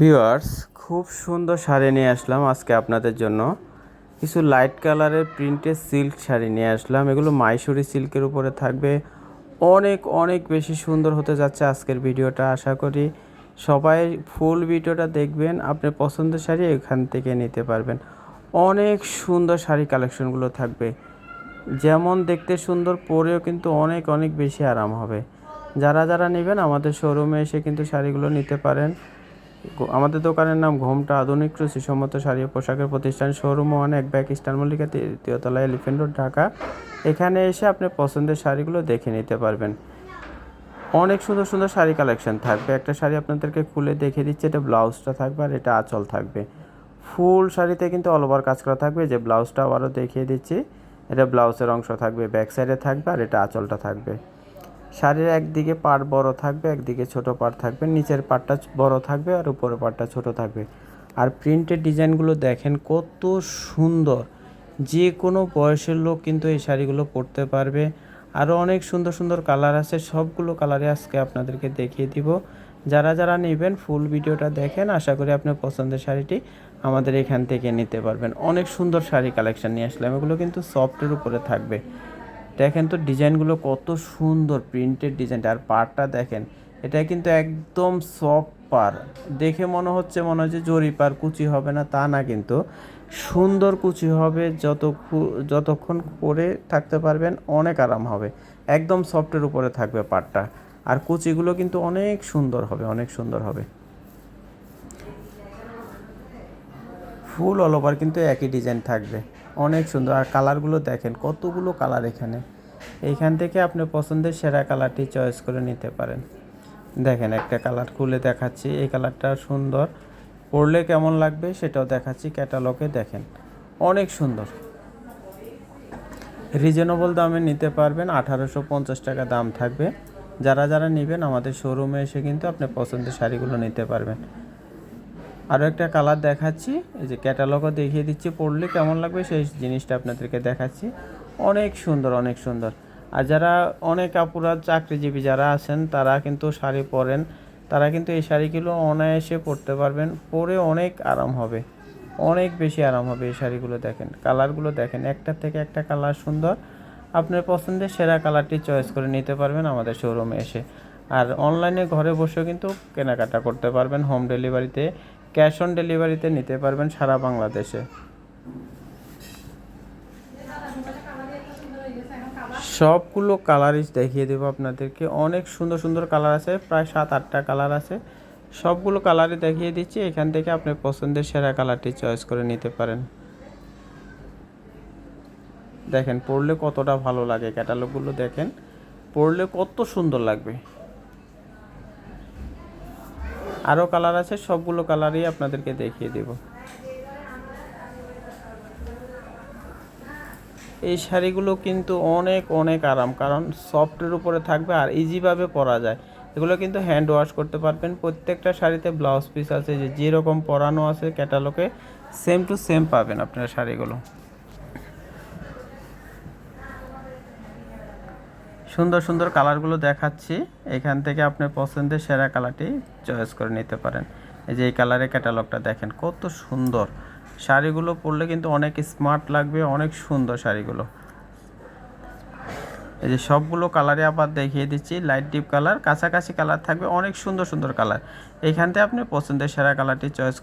Viewers, খুব সুন্দর শাড়ি নিয়ে আসলাম আজকে আপনাদের জন্য। কিছু লাইট কালারের প্রিন্টের সিল্ক শাড়ি নিয়ে আসলাম। এগুলো মাইসুরি সিল্কের উপরে থাকবে। অনেক অনেক বেশি সুন্দর হতে যাচ্ছে আজকের ভিডিওটা, আশা করি সবাই ফুল ভিডিওটা দেখবেন। আপনার পছন্দের শাড়ি এখান থেকে নিতে পারবেন। অনেক সুন্দর শাড়ি কালেকশনগুলো থাকবে। যেমন দেখতে সুন্দর, পরেও কিন্তু অনেক অনেক বেশি আরাম হবে। যারা যারা নেবেন আমাদের শোরুমে এসে কিন্তু শাড়িগুলো নিতে পারেন। আমাদের দোকানের নাম ঘোমটা আধুনিক রুচিসম্মত শাড়ি ও পোশাকের প্রতিষ্ঠান শোরুম ওয়ান এক ব্যাগ ইস্টার মল্লিকা তৃতীয়তলা এলিফেন্ট রোড, ঢাকা। এখানে এসে আপনি পছন্দের শাড়িগুলো দেখে নিতে পারবেন। অনেক সুন্দর সুন্দর শাড়ি কালেকশন থাকবে। একটা শাড়ি আপনাদেরকে খুলে দেখে দিচ্ছে, এটা ব্লাউজটা থাকবে আর এটা আঁচল থাকবে। ফুল শাড়িতে কিন্তু অল ওভার কাজ করা থাকবে। যে ব্লাউজটাও আরও দেখিয়ে দিচ্ছি, এটা ব্লাউজের অংশ থাকবে ব্যাক সাইডে থাকবে আর এটা আঁচলটা থাকবে। শাড়ির একদিকে পাড় বড় থাকবে, একদিকে ছোট পাড় থাকবে, নিচের পাড়টা বড় থাকবে আর উপরের পাড়টা ছোট থাকবে। আর প্রিন্টের ডিজাইনগুলো দেখেন কত সুন্দর। যে কোনো বয়সের লোক কিন্তু এই শাড়িগুলো পরতে পারবে। আরও অনেক সুন্দর সুন্দর কালার আছে, সবগুলো কালারে আজকে আপনাদেরকে দেখিয়ে দিব। যারা যারা নেবেন ফুল ভিডিওটা দেখেন, আশা করি আপনার পছন্দের শাড়িটি আমাদের এখান থেকে নিতে পারবেন। অনেক সুন্দর শাড়ি কালেকশন নিয়ে আসলাম, এগুলো কিন্তু সফটের উপরে থাকবে। দেখেন তো ডিজাইনগুলো কত সুন্দর প্রিন্টেড ডিজাইনটা আর পাড়টা দেখেন, এটা কিন্তু একদম সফট পার দেখে মনে হচ্ছে মনে হচ্ছে জরি পার কুচি হবে না, তা না কিন্তু। সুন্দর কুচি হবে, যত যতক্ষণ করে থাকতে পারবেন অনেক আরাম হবে। একদম সফটের উপরে থাকবে পাড়টা। আর কুচিগুলো কিন্তু অনেক সুন্দর হবে, অনেক সুন্দর হবে। ফুল অল ওভার কিন্তু একই ডিজাইন থাকবে। অনেক সুন্দর। আর কালারগুলো দেখেন, কতগুলো কালার এখানে। এইখান থেকে আপনি পছন্দের সেরা কালারটি চয়েস করে নিতে পারেন। দেখেন একটা কালার খুলে দেখাচ্ছি, এই কালারটা সুন্দর। পরলে কেমন লাগবে সেটাও দেখাচ্ছি ক্যাটালগে দেখেন। অনেক সুন্দর। রিজনেবল দামে নিতে পারবেন, আঠারোশো পঞ্চাশ টাকা দাম থাকবে। যারা যারা নেবেন আমাদের শোরুমে এসে কিন্তু আপনি পছন্দের শাড়িগুলো নিতে পারবেন। আরও একটা কালার দেখাচ্ছি। এই যে ক্যাটালগও দেখিয়ে দিচ্ছি। পড়লে কেমন লাগবে সেই জিনিসটা আপনাদেরকে দেখাচ্ছি। অনেক সুন্দর অনেক সুন্দর। আর যারা অনেক আপুরা চাকরিজীবী যারা আছেন, তারা কিন্তু শাড়ি পরেন। তারা কিন্তু এই শাড়িগুলো অনায়াসে পরতে পারবেন। পরে অনেক আরাম হবে। অনেক বেশি আরাম হবে এই শাড়িগুলো দেখেন। কালারগুলো দেখেন। একটার থেকে একটা কালার সুন্দর। আপনার পছন্দের সেরা কালারটি চয়েস করে নিতে পারবেন আমাদের শোরুমে এসে। আর অনলাইনে ঘরে বসেও কিন্তু কেনাকাটা করতে পারবেন। হোম ডেলিভারিতে ক্যাশ অন ডেলিভারিতে নিতে পারবেন সারা বাংলাদেশে। সবগুলো কালারই দেখিয়ে দেবো আপনাদেরকে। অনেক সুন্দর সুন্দর কালার আছে, প্রায় সাত, আটটা কালার আছে। সবগুলো কালারই দেখিয়ে দিচ্ছি, এখান থেকে আপনি পছন্দের সেরা কালারটি চয়েস করে নিতে পারেন। দেখেন পড়লে কতটা ভালো লাগে ক্যাটালগুলো দেখেন। পড়লে কত সুন্দর লাগবে। আরও কালার আছে, সবগুলো কালারই আপনাদেরকে দেখিয়ে দেব। এই শাড়িগুলো কিন্তু অনেক অনেক আরাম, কারণ সফটের উপরে থাকবে আর ইজিভাবে পরা যায়। এগুলো কিন্তু হ্যান্ড ওয়াশ করতে পারবেন। প্রত্যেকটা শাড়িতে ব্লাউজ পিস আছে, যে যেরকম পরানো আছে ক্যাটালগে সেম টু সেম পাবেন আপনার শাড়িগুলো। সুন্দর সুন্দর কালারগুলো দেখাচ্ছি। এখান থেকে আপনার পছন্দের সেরা কালারটি চয়েস করে নিতে পারেন। এই যে এই কালারের ক্যাটালগটা দেখেন, কত সুন্দর। শাড়িগুলো পরলে কিন্তু অনেক স্মার্ট লাগবে, অনেক সুন্দর শাড়িগুলো। এই যে সবগুলো কালারে আবার দেখিয়ে দিচ্ছি, লাইট ডিপ কালার, কাছাকাছি কালার থাকবে, অনেক সুন্দর সুন্দর কালার। এইখান থেকে আপনি পছন্দের সেরা কালারটি চয়েস